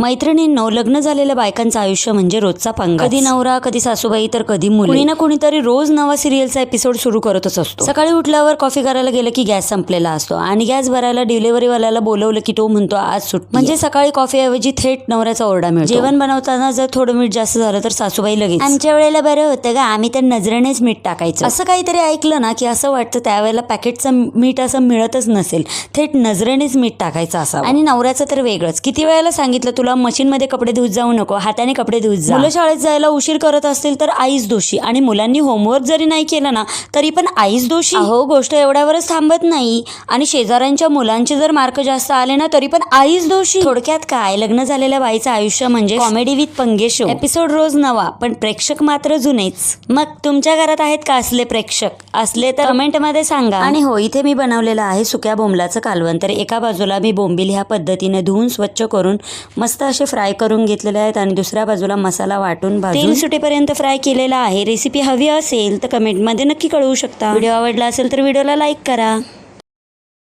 मैत्रिणींनो लग्न झालेल्या बायकांचं आयुष्य म्हणजे रोजचा पंगा कधी नवरा कधी सासूबाई तर कधी मुली. कुणी ना कुणीतरी रोज नवा सिरियलचा एपिसोड सुरू करतच असतो. सकाळी उठल्यावर कॉफी करायला गेलं की गॅस संपलेला असतो आणि गॅस भरायला डिलिव्हरीवाल्याला बोलवलं की तो म्हणतो आज सुट म्हणजे सकाळी कॉफी ऐवजी थेट नवऱ्याचा ओरडा मिळतो. जेवण बनवताना जर थोडं मीठ जास्त झालं तर सासूबाई लगेच. आमच्या वेळेला बरं होतं का आम्ही तर नजरेनेच मीठ टाकायचं. असं काहीतरी ऐकलं ना की असं वाटतं त्यावेळेला पॅकेटचं मीठ असं मिळतच नसेल. थेट नजरेनेच मीठ टाकायचं असं आणि नवऱ्याचं तर वेगळंच. किती वेळेला सांगितलं तुला मशीनमध्ये कपडे धुत जाऊ नको हाताने कपडे धुत जा. मुलं शाळेत जायला उशीर करत असतील तर आईच दोषी. आणि मुलांनी होमवर्क जरी नाही केलं ना तरी पण आईच दोषी. हो गोष्ट एवढ्यावरच थांबत नाही. आणि शेजाऱ्यांच्या मुलांचे जर मार्क जास्त आले ना तरी पण आईच दोषी. थोडक्यात काय? लग्न झालेल्या बाईचं आयुष्य म्हणजे कॉमेडी विथ पंगेशो एपिसोड रोज नवा पण प्रेक्षक मात्र जुनेच. मग तुमच्या घरात आहेत का असले प्रेक्षक? असले तर कमेंटमध्ये सांगा. आणि हो इथे मी बनवलेलं आहे सुक्या बोंबलाचं कालवण. तर एका बाजूला मी बोंबील ह्या पद्धतीने धुवून स्वच्छ करून मस्त असे फ्राय करून घेतलेले आहेत आणि दुसऱ्या बाजूला मसाला वाटून तेल सुटेपर्यंत फ्राय केलेला आहे. रेसिपी हवी असेल तर कमेंटमध्ये नक्की कळवू शकता. व्हिडिओ आवडला असेल तर व्हिडिओला लाईक करा.